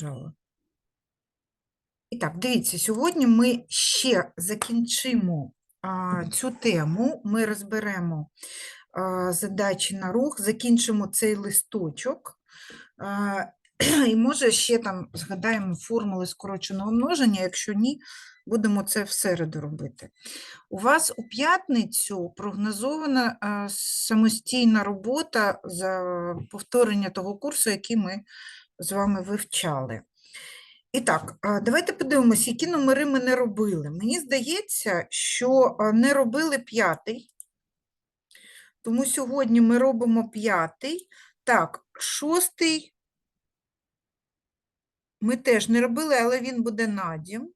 Жала. І так, дивіться, сьогодні ми ще закінчимо а, цю тему. Ми розберемо а, задачі на рух, закінчимо цей листочок. А, і може ще там згадаємо формули скороченого множення, якщо ні, будемо це в середу робити. У вас у п'ятницю прогнозована самостійна робота за повторення того курсу, який ми з вами вивчали. І так, давайте подивимося, які номери ми не робили. Мені здається, що не робили п'ятий, тому сьогодні ми робимо п'ятий. Так, шостий ми теж не робили, але він буде надім.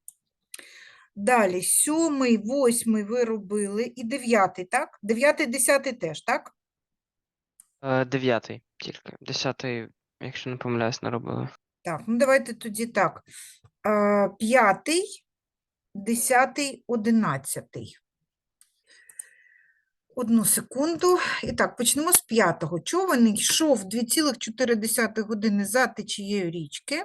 Далі, сьомий, восьмий ви робили, і дев'ятий, так? Дев'ятий, десятий теж, так? Е, Дев'ятий тільки. Десятий, якщо не помиляюсь, не робили. Так, ну давайте тоді так. А, П'ятий, десятий, одинадцятий. Одну секунду. І так, почнемо з п'ятого. Човен йшов 2,4 години за течією річки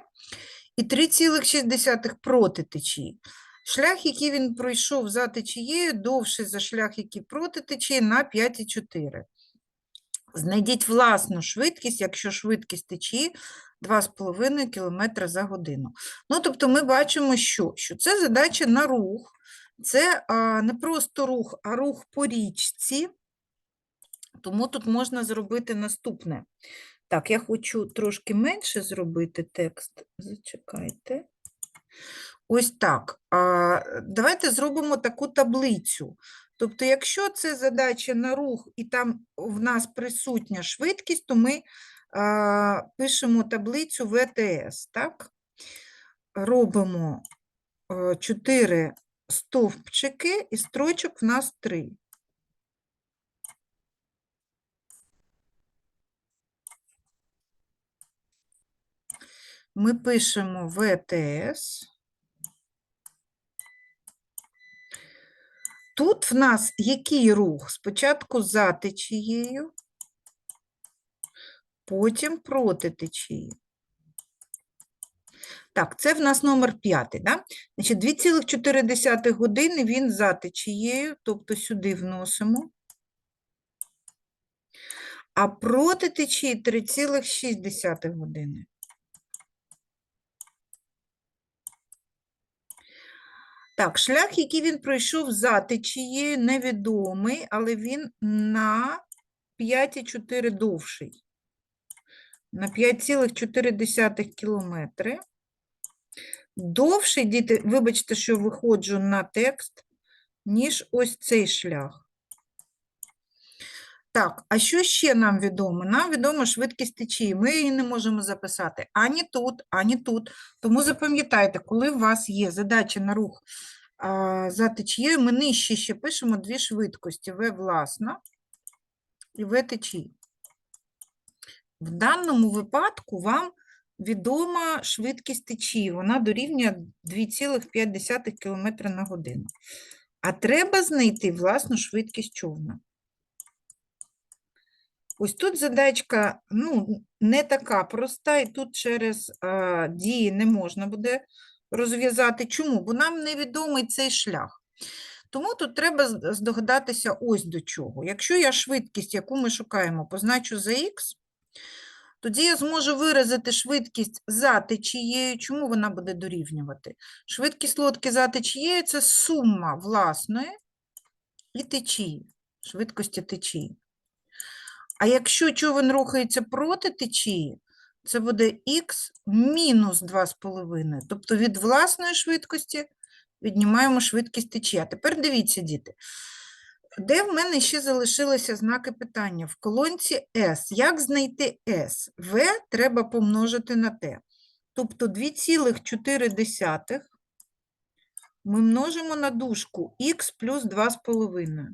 і 3,6 проти течії. Шлях, який він пройшов за течією, довший за шлях, який проти течії, на 5,4. Знайдіть власну швидкість, якщо швидкість течії 2,5 км за годину. Ну, тобто ми бачимо, що, що це задача на рух. Це а, не просто рух, а рух по річці. Тому тут можна зробити наступне. Так, я хочу трошки менше зробити текст. Зачекайте. Ось так. А, давайте зробимо таку таблицю. Тобто, якщо це задача на рух і там в нас присутня швидкість, то ми а, пишемо таблицю ВТС, так? Робимо 4 стовпчики і строчок в нас 3. Ми пишемо ВТС. Тут в нас який рух? Спочатку за течією, потім проти течії. Так, це в нас номер п'ятий, да? Значить, 2,4 години він за течією, тобто сюди вносимо. А проти течії 3,6 години. Так, шлях, який він пройшов за течією, невідомий, але він на 5,4 довший. На 5,4 кілометри. Довший, діти, вибачте, що виходжу на текст, ніж ось цей шлях. Так, а що ще нам відомо? Нам відомо швидкість течії. Ми її не можемо записати ані тут, ані тут. Тому запам'ятайте, коли у вас є задача на рух а, за течією, ми нижче ще пишемо дві швидкості: В власна і В течії. В даному випадку вам відома швидкість течії. Вона дорівнює 2,5 км на годину. А треба знайти власну швидкість човна. Ось тут задачка ну, не така проста, і тут через а, дії не можна буде розв'язати. Чому? Бо нам невідомий цей шлях. Тому тут треба здогадатися ось до чого. Якщо я швидкість, яку ми шукаємо, позначу за х, тоді я зможу виразити швидкість за течією. Чому вона буде дорівнювати? Швидкість лодки за течією – це сума власної і течії, швидкості течії. А якщо човен рухається проти течії, це буде х мінус 2,5. Тобто від власної швидкості віднімаємо швидкість течії. А тепер дивіться, діти. Де в мене ще залишилися знаки питання? В колонці S. Як знайти S? В треба помножити на T. Тобто 2,4 ми множимо на дужку х плюс 2,5.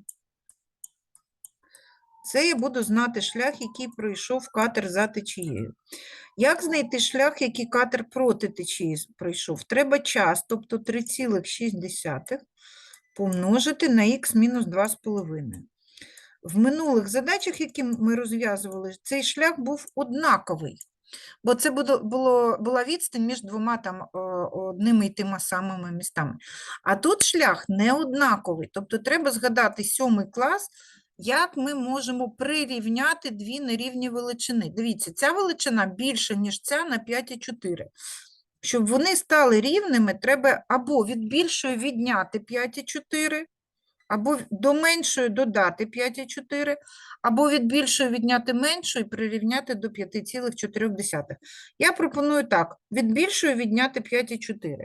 Це я буду знати шлях, який пройшов катер за течією. Як знайти шлях, який катер проти течії пройшов? Треба час, тобто 3,6 помножити на х мінус 2,5. В минулих задачах, які ми розв'язували, цей шлях був однаковий. Бо це було, була відстань між двома там одними і тими самими містами. А тут шлях не однаковий. Тобто треба згадати сьомий клас, як ми можемо прирівняти дві нерівні величини. Дивіться, ця величина більша, ніж ця на 5,4. Щоб вони стали рівними, треба або від більшої відняти 5,4, або до меншої додати 5,4, або від більшої відняти меншу і прирівняти до 5,4. Я пропоную так, від більшої відняти 5,4.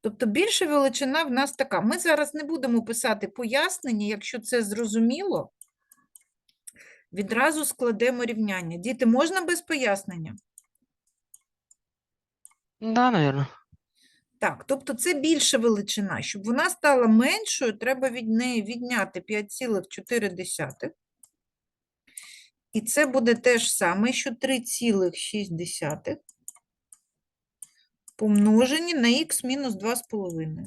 Тобто більша величина в нас така. Ми зараз не будемо писати пояснення, якщо це зрозуміло, відразу складемо рівняння. Діти, можна без пояснення? Да, наверное. Так, тобто це більша величина. Щоб вона стала меншою, треба від неї відняти 5,4. І це буде те ж саме, що 3,6 помножені на х мінус 2,5.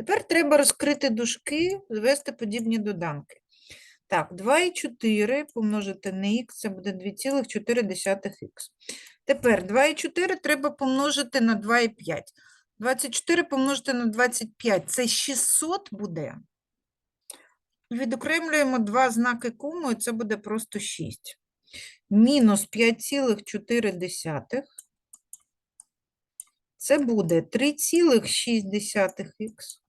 Тепер треба розкрити дужки, звести подібні доданки. Так, 2,4 помножити на х, це буде 2,4х. Тепер 2,4 треба помножити на 2,5. 24 помножити на 25 – це 600 буде. Відокремлюємо два знаки кому, і це буде просто 6. Мінус 5,4. Це буде 3,6х.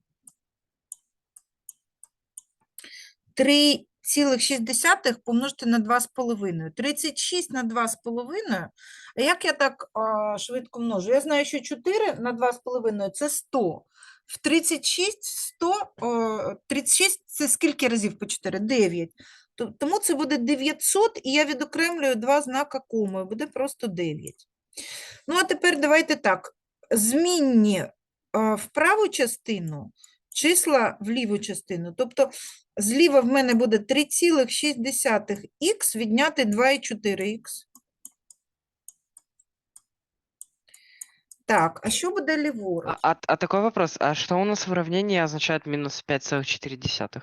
3,6 помножити на 2,5. 36 на 2,5. А як я так а, швидко множу? Я знаю, що 4 на 2,5 – це 100. В 36 100, о, 36 – це скільки разів по 4? 9. Тому це буде 900, і я відокремлюю два знака коми, буде просто 9. Ну, а тепер давайте так. Змінні в праву частину, числа в ліву частину. Тобто зліва в мене буде 3,6х відняти 2,4х. Так, а що буде ліворуч? А, а, а такой вопрос, а что у нас в уравнении означает минус 5,4?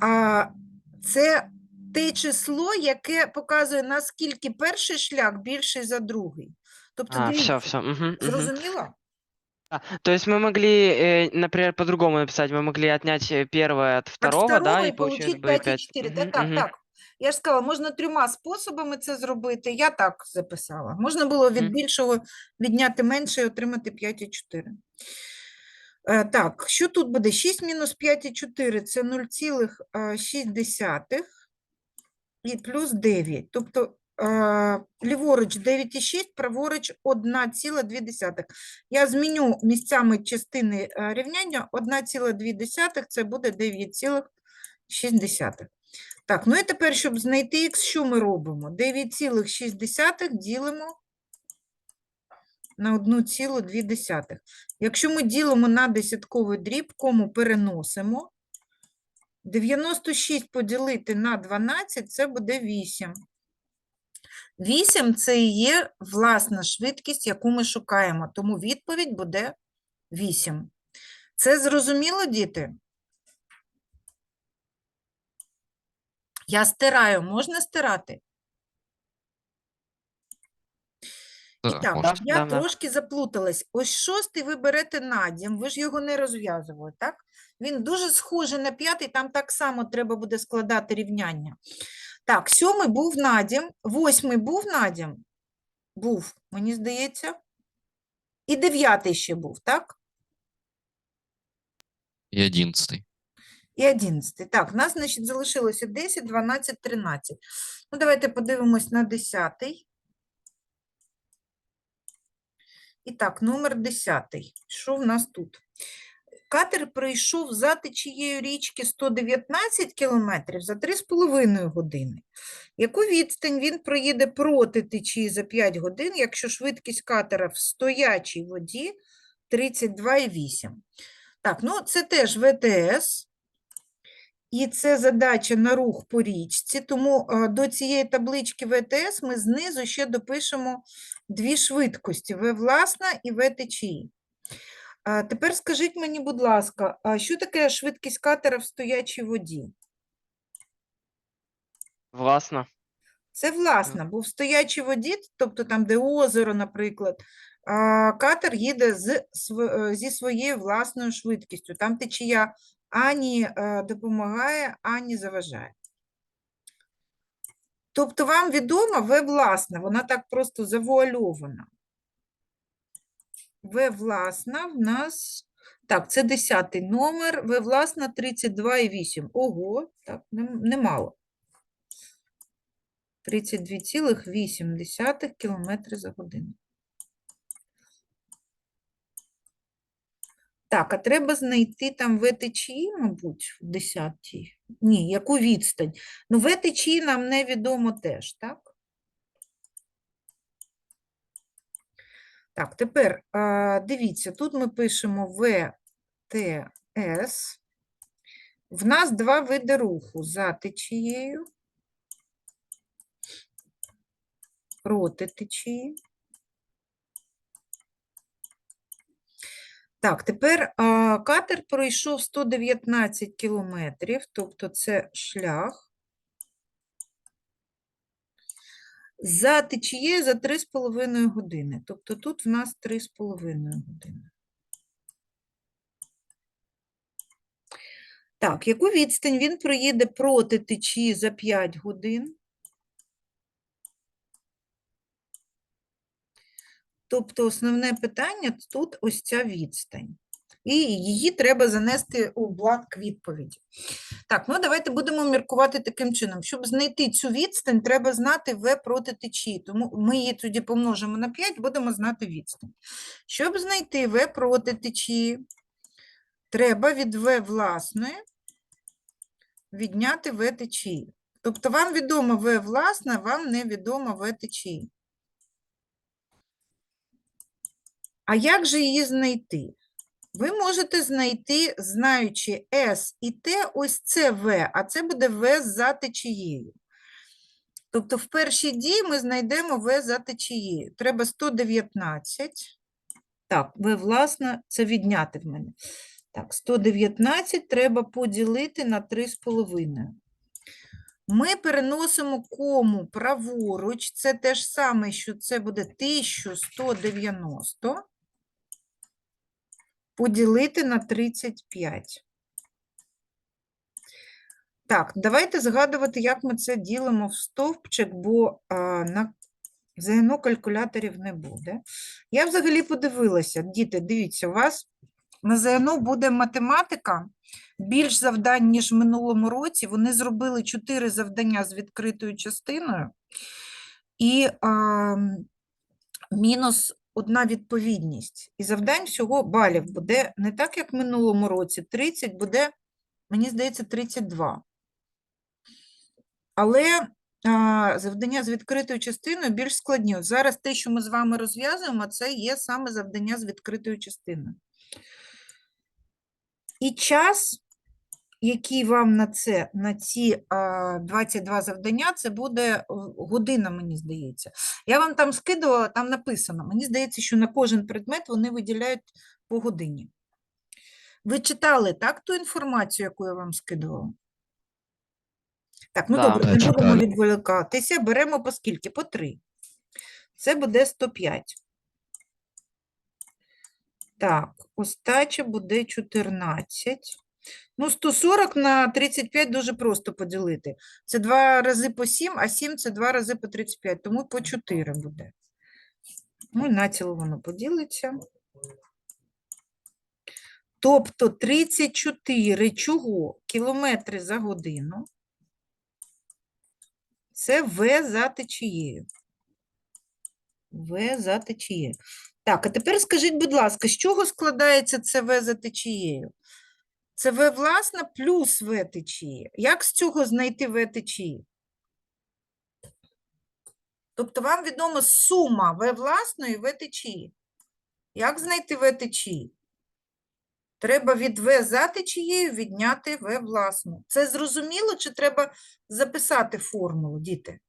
А, це те число, яке показує, наскільки перший шлях більший за другий. Тобто, А, дивіться, все, все. Угу, зрозуміло? То есть мы могли, э, например, по-другому написать, мы могли отнять э, первое от От второго, да, второго и і получилось получить бы 5,4. 5. Так, так, так. Я ж сказала, можна трьома способами це зробити. Я так записала. Можна було від Мгм. більшого відняти менше і отримати 5,4. Е, Так, що тут буде? 6 мінус 5,4 – це 0,6 і плюс 9. Тобто е, ліворуч 9,6, праворуч 1,2. Я зміню місцями частини е, рівняння 1,2 – це буде 9,6. Так, ну і тепер, щоб знайти х, що ми робимо? 9,6 ділимо на 1,2. Якщо ми ділимо на десятковий дріб, кому переносимо, 96 поділити на 12 – це буде 8. 8 – це і є власна швидкість, яку ми шукаємо, тому відповідь буде 8. Це зрозуміло, діти? Я стираю, можна стирати? І Так, можна. я Да, да. трошки заплуталась. Ось шостий ви берете надім, ви ж його не розв'язували, так? Він дуже схожий на п'ятий, там так само треба буде складати рівняння. Так, сьомий був надім, восьмий був надім? Був, мені здається. І дев'ятий ще був, так? І одинадцятий. І одинадцятий. Так, в нас, значить, залишилося 10, 12, 13. Ну, давайте подивимось на десятий. І так, номер 10. Що в нас тут? Катер пройшов за течією річки 119 кілометрів за 3,5 години. Яку відстань він проїде проти течії за 5 годин, якщо швидкість катера в стоячій воді 32,8? Так, ну це теж ВТС. І це задача на рух по річці, тому е, до цієї таблички ВТС ми знизу ще допишемо дві швидкості – В власна і В течії. Тепер скажіть мені, будь ласка, а що таке швидкість катера в стоячій воді? Властно. Це власна, бо в стоячій воді, тобто там, де озеро, наприклад, катер їде з, е, зі своєю власною швидкістю. Там течія ані е, допомагає, ані заважає. Тобто вам відома В власна, вона так просто завуальована. В власна в нас. Так, це 10 номер. В власна 32,8. Ого, так, немало. 32,8 км за годину. Так, а треба знайти там в мабуть, в 10 Ні, яку відстань? Ну, в нам невідомо теж, так? Так, тепер дивіться, тут ми пишемо ВТС. В нас два види руху за течією, проти течії. Так, тепер катер пройшов 119 кілометрів, тобто це шлях. За течією за 3,5 години. Тобто тут в нас 3,5 години. Так, яку відстань він проїде проти течії за 5 годин? Тобто основне питання тут ось ця відстань. І її треба занести у бланк відповіді. Так, ну давайте будемо міркувати таким чином. Щоб знайти цю відстань, треба знати В проти течії. Тому ми її тоді помножимо на 5, будемо знати відстань. Щоб знайти В проти течії, треба від В власної відняти В течії. Тобто вам відомо В власна, вам не відомо В течії. А як же її знайти? Ви можете знайти, знаючи S і T, ось це В, а це буде В за течією. Тобто в першій дії ми знайдемо В за течією. Треба 119. Так, В, власне, це відняти в мене. Так, 119 треба поділити на 3,5. Ми переносимо кому праворуч. Це те ж саме, що це буде 1190 поділити на 35. Так, давайте згадувати, як ми це ділимо в стовпчик, бо а, на ЗНО калькуляторів не буде. Я взагалі подивилася, діти, дивіться, у вас на ЗНО буде математика, більш завдань, ніж в минулому році. Вони зробили 4 завдання з відкритою частиною і а, мінус одна відповідність. І завдань всього балів буде не так, як в минулому році, 30 буде, мені здається, 32. Але а, завдання з відкритою частиною більш складні. Зараз те, що ми з вами розв'язуємо, це є саме завдання з відкритою частиною. І час, який вам на це, на ці 22 завдання, це буде е, година, мені здається. Я вам там скидувала, там написано. Мені здається, що на кожен предмет вони виділяють по годині. Ви читали так ту інформацію, яку я вам скидувала? Так, ну Да. добре, не будемо відволікатися. Беремо по скільки? По 3. Це буде 105. Так, остача буде 14. Ну, 140 на 35 дуже просто поділити. Це 2 рази по 7, а 7 це 2 рази по 35, тому по 4 буде. Ну, і націло воно поділиться. Тобто 34 чого? Кілометри за годину. Це В за течією. В за течією. Так, а тепер скажіть, будь ласка, з чого складається це В за течією? Це В власна плюс В. Як з цього знайти В? Тобто вам відома сума В власної В. Як знайти В? Треба від В за течією відняти В власну. Це зрозуміло, чи треба записати формулу, діти?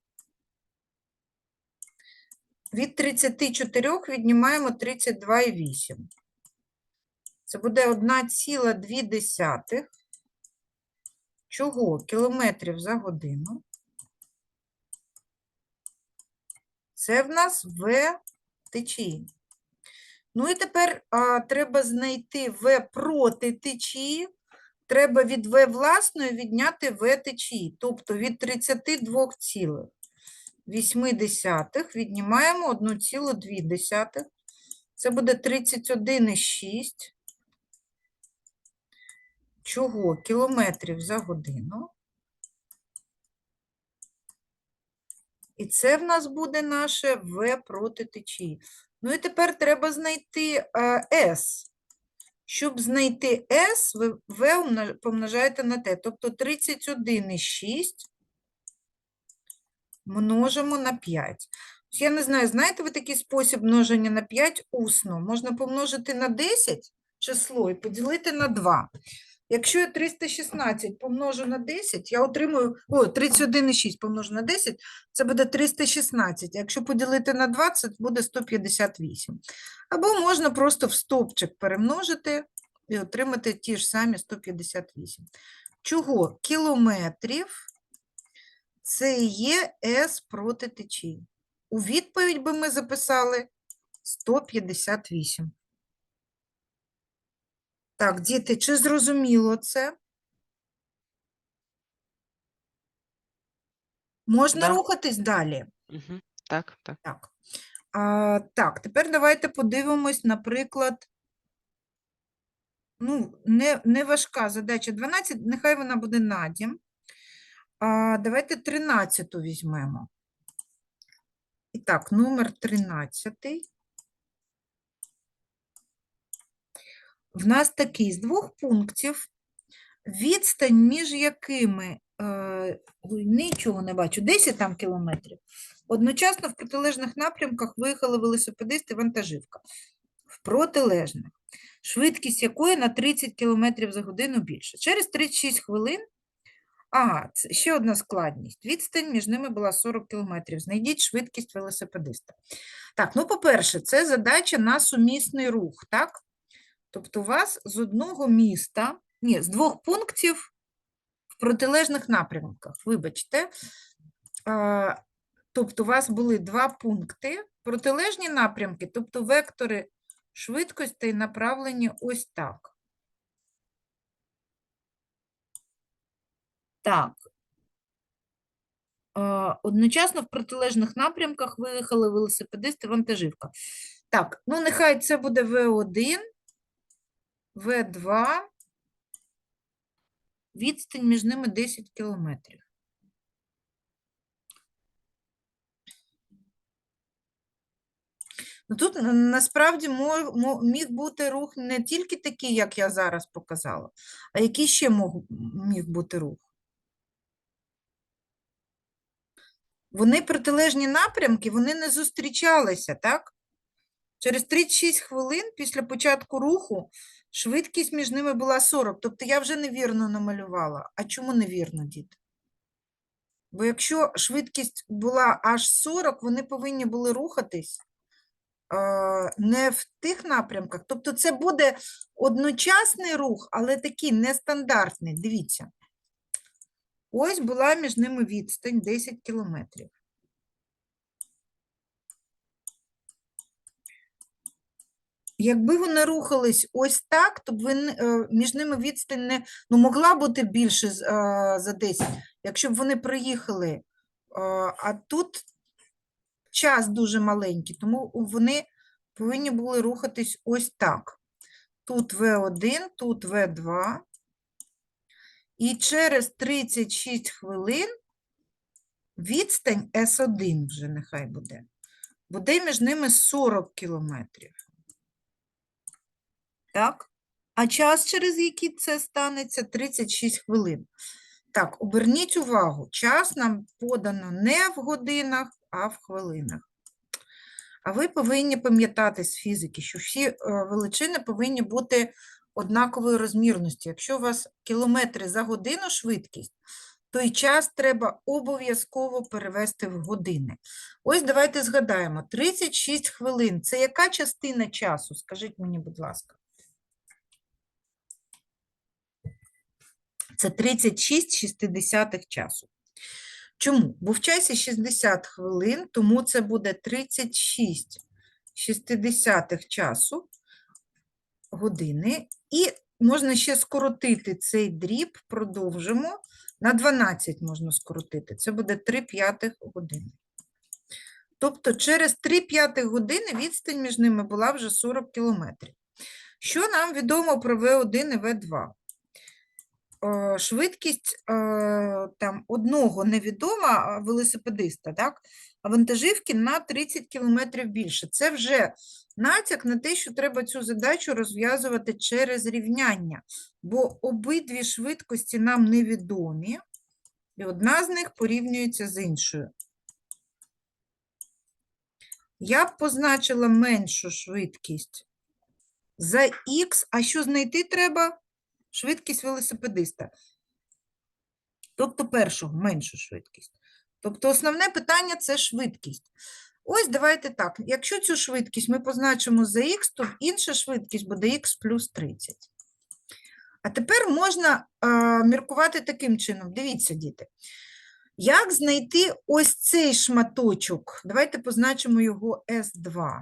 Від 34 віднімаємо 32,8. Це буде 1,2 чого? Кілометрів за годину. Це в нас В течії. Ну і тепер а, треба знайти В проти течії. Треба від В власної відняти В течії. Тобто від 32,8 віднімаємо 1,2. Це буде 31,6. Чого? Кілометрів за годину. І це в нас буде наше В проти течії. Ну і тепер треба знайти е, С. Щоб знайти С, ви В помножаєте на Т. Тобто 31,6 множимо на 5. Я не знаю, знаєте ви такий спосіб множення на 5 усно? Можна помножити на 10 число і поділити на 2. Якщо я 316 помножу на 10, я отримую, о, 31,6 помножу на 10, це буде 316. Якщо поділити на 20, буде 158. Або можна просто в стовпчик перемножити і отримати ті ж самі 158. Чого? Кілометрів це є С проти течії. У відповідь би ми записали 158. Так, діти, чи зрозуміло це? Можна Да. рухатись далі? Мгм. Так, так. Так. А, так, тепер давайте подивимось, наприклад, ну, не, не важка задача 12, нехай вона буде надім. А, давайте 13 візьмемо. І так, номер 13. В нас такий з двох пунктів, відстань між якими, е, нічого не бачу, 10 там кілометрів. Одночасно в протилежних напрямках виїхали велосипедисти вантажівка. В протилежних. Швидкість якої на 30 км за годину більше. Через 36 хвилин. Ага, це ще одна складність. Відстань між ними була 40 км. Знайдіть швидкість велосипедиста. Так, ну, по-перше, це задача на сумісний рух, так? Тобто у вас з одного міста, ні, з двох пунктів в протилежних напрямках, вибачте. Тобто у вас були два пункти, протилежні напрямки, тобто вектори швидкостей направлені ось так. Так. Одночасно в протилежних напрямках виїхали велосипедисти, вантажівка. Так, ну нехай це буде В1, В2, відстань між ними 10 кілометрів. Ну, Тут насправді мо- мо- міг бути рух не тільки такий, як я зараз показала, а який ще міг бути рух. Вони протилежні напрямки, вони не зустрічалися, так? Через 36 хвилин після початку руху швидкість між ними була 40. Тобто я вже невірно намалювала. А чому невірно, діти? Бо якщо швидкість була аж 40, вони повинні були рухатись не в тих напрямках. Тобто це буде одночасний рух, але такий нестандартний. Дивіться. Ось була між ними відстань 10 кілометрів. Якби вони рухались ось так, то б він, е, між ними відстань не ну, могла бути більше е, за 10, якщо б вони приїхали. е, А тут час дуже маленький, тому вони повинні були рухатись ось так. Тут В1, тут В2. І через 36 хвилин відстань С1 вже нехай буде. Буде між ними 40 кілометрів. Так? А час, через який це станеться, 36 хвилин. Так, оберніть увагу, час нам подано не в годинах, а в хвилинах. А ви повинні пам'ятати з фізики, що всі е, величини повинні бути однакової розмірності. Якщо у вас кілометри за годину швидкість, то і час треба обов'язково перевести в години. Ось давайте згадаємо: 36 хвилин це яка частина часу? Скажіть мені, будь ласка. Це 36 шістидесятих часу. Чому? Бо в часі 60 хвилин, тому це буде 36 шістдесятих часу години. І можна ще скоротити цей дріб, продовжимо. На 12 можна скоротити. Це буде 3 п'ятих години. Тобто через 3 п'ятих години відстань між ними була вже 40 кілометрів. Що нам відомо про В1 і В2? Е, Швидкість е, там, одного невідома велосипедиста, так? а вантажівки на 30 км більше. Це вже натяк на те, що треба цю задачу розв'язувати через рівняння, бо обидві швидкості нам невідомі, і одна з них порівнюється з іншою. Я б позначила меншу швидкість за х, а що знайти треба? Швидкість велосипедиста. Тобто першого, меншу швидкість. Тобто основне питання – це швидкість. Ось давайте так, якщо цю швидкість ми позначимо за х, то інша швидкість буде х плюс 30. А тепер можна е, міркувати таким чином. Дивіться, діти. Як знайти ось цей шматочок? Давайте позначимо його S2.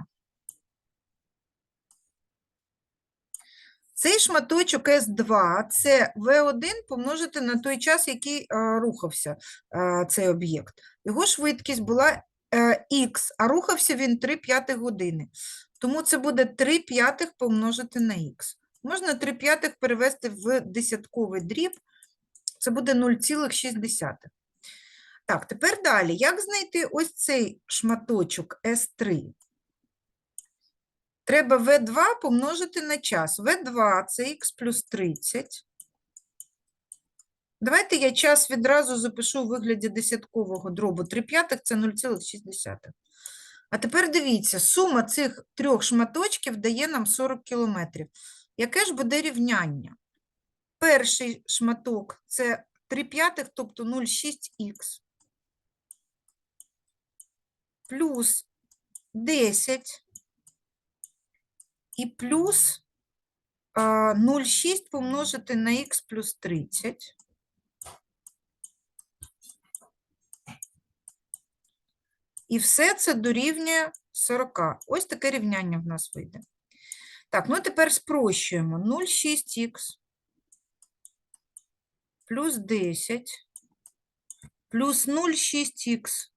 Цей шматочок S2 – це V1 помножити на той час, який е, рухався е, цей об'єкт. Його швидкість була е, Х, а рухався він 3 п'ятих години. Тому це буде 3 п'ятих помножити на Х. Можна 3 п'ятих перевести в десятковий дріб, це буде 0,6. Так, тепер далі. Як знайти ось цей шматочок S3? Треба V2 помножити на час. V2 – це х плюс 30. Давайте я час відразу запишу у вигляді десяткового дробу. 3 п'ятих – це 0,6. А тепер дивіться, сума цих трьох шматочків дає нам 40 кілометрів. Яке ж буде рівняння? Перший шматок – це 3 п'ятих, тобто 0,6х. Плюс 10 і плюс 0,6 помножити на х плюс 30. І все це дорівнює 40. Ось таке рівняння в нас вийде. Так, ну тепер спрощуємо. 0,6х плюс 10 плюс 0,6х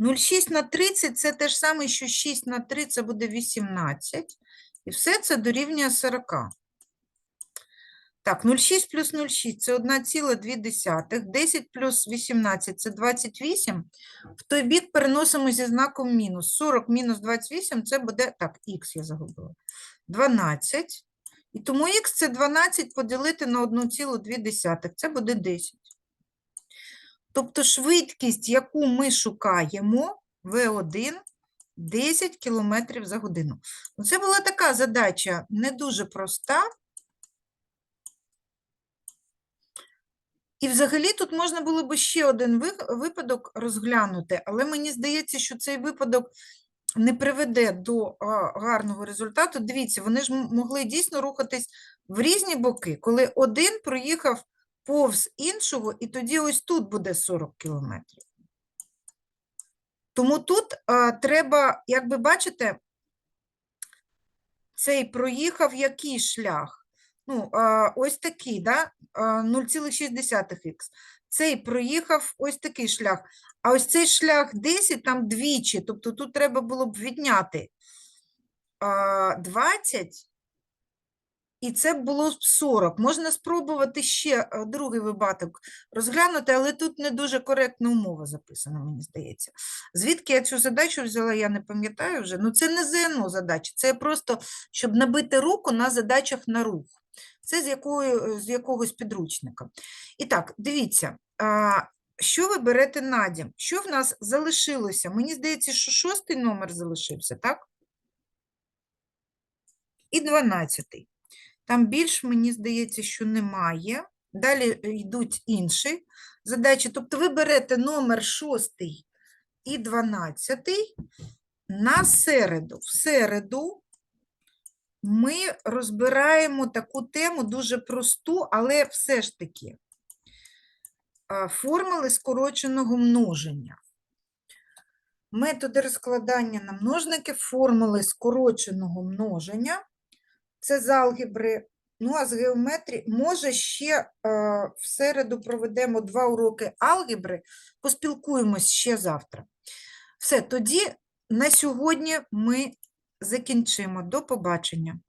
0,6 на 30 – це те ж саме, що 6 на 3 – це буде 18. І все це дорівнює 40. Так, 0,6 плюс 0,6 – це 1,2. 10 плюс 18 – це 28. В той бік переносимо зі знаком мінус. 40 мінус 28 – це буде, так, х я загубила, 12. І тому х – це 12 поділити на 1,2. Це буде 10. Тобто швидкість, яку ми шукаємо, V1 – 10 км за годину. Ну, Це була така задача не дуже проста. І взагалі тут можна було б ще один випадок розглянути, але мені здається, що цей випадок не приведе до гарного результату. Дивіться, вони ж могли дійсно рухатись в різні боки, коли один проїхав повз іншого, і тоді ось тут буде 40 кілометрів. Тому тут а, треба, як ви бачите, цей проїхав який шлях? Ну, а, ось такий, да? 0,6х. Цей проїхав ось такий шлях. А ось цей шлях 10, там двічі, тобто тут треба було б відняти а, 20, і це було б 40. Можна спробувати ще е, другий випадок розглянути, але тут не дуже коректна умова записана, мені здається. Звідки я цю задачу взяла, я не пам'ятаю вже. Ну, це не ЗНО задача, це просто, щоб набити руку на задачах на рух. Це з, якої, з якогось підручника. І так, дивіться, що ви берете на дім? Що в нас залишилося? Мені здається, що шостий номер залишився, так? І дванадцятий. Там більш, мені здається, що немає. Далі е, йдуть інші задачі. Тобто ви берете номер 6 і 12 на середу. В середу ми розбираємо таку тему дуже просту, але все ж таки формули скороченого множення. Методи розкладання на множники, формули скороченого множення. Це з алгебри. Ну, а з геометрії, може, ще е, в середу проведемо два уроки алгебри, поспілкуємось ще завтра. Все, тоді на сьогодні ми закінчимо. До побачення.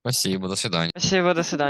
Спасибо, до свидания. Спасибо, до свидания.